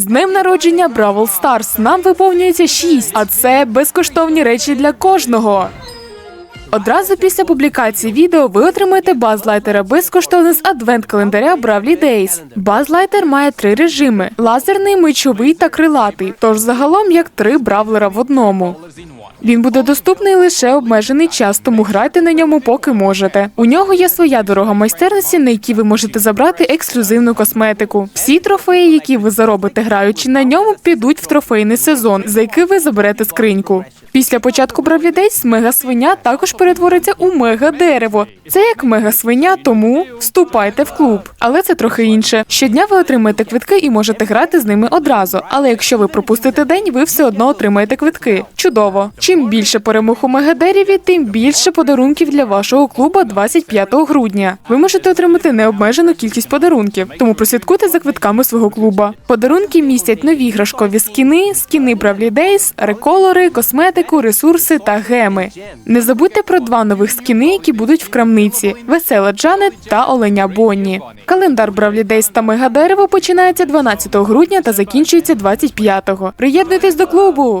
З днем народження Бравл Старс нам виповнюється 6, а це безкоштовні речі для кожного. Одразу після публікації відео ви отримаєте базлайтера безкоштовно з адвент-календаря Бравлі Дейс. Базлайтер має три режими: лазерний, мечовий та крилатий. Тож загалом як три бравлера в одному. Він буде доступний лише обмежений час, тому грайте на ньому, поки можете. У нього є своя дорога майстерності, на якій ви можете забрати ексклюзивну косметику. Всі трофеї, які ви заробите граючи на ньому, підуть в трофейний сезон, за який ви заберете скриньку. Після початку Бравлі Дейс мега свиня також перетвориться у мега дерево. Це як мега свиня, тому вступайте в клуб. Але це трохи інше. Щодня ви отримаєте квитки і можете грати з ними одразу. Але якщо ви пропустите день, ви все одно отримаєте квитки. Чудово! Чим більше перемог у мегадереві, тим більше подарунків для вашого клуба 25 грудня. Ви можете отримати необмежену кількість подарунків, тому прослідкуйте за квитками свого клуба. Подарунки містять нові іграшкові скіни, скіни Бравлі Дейс, реколори, косметику, ресурси та геми. Не забудьте про два нових скіни, які будуть в крамниці: Весела Джанет та Оленя Бонні. Календар Бравлідейс та Мегадерево починається 12 грудня та закінчується 25-го. Приєднуйтесь до клубу!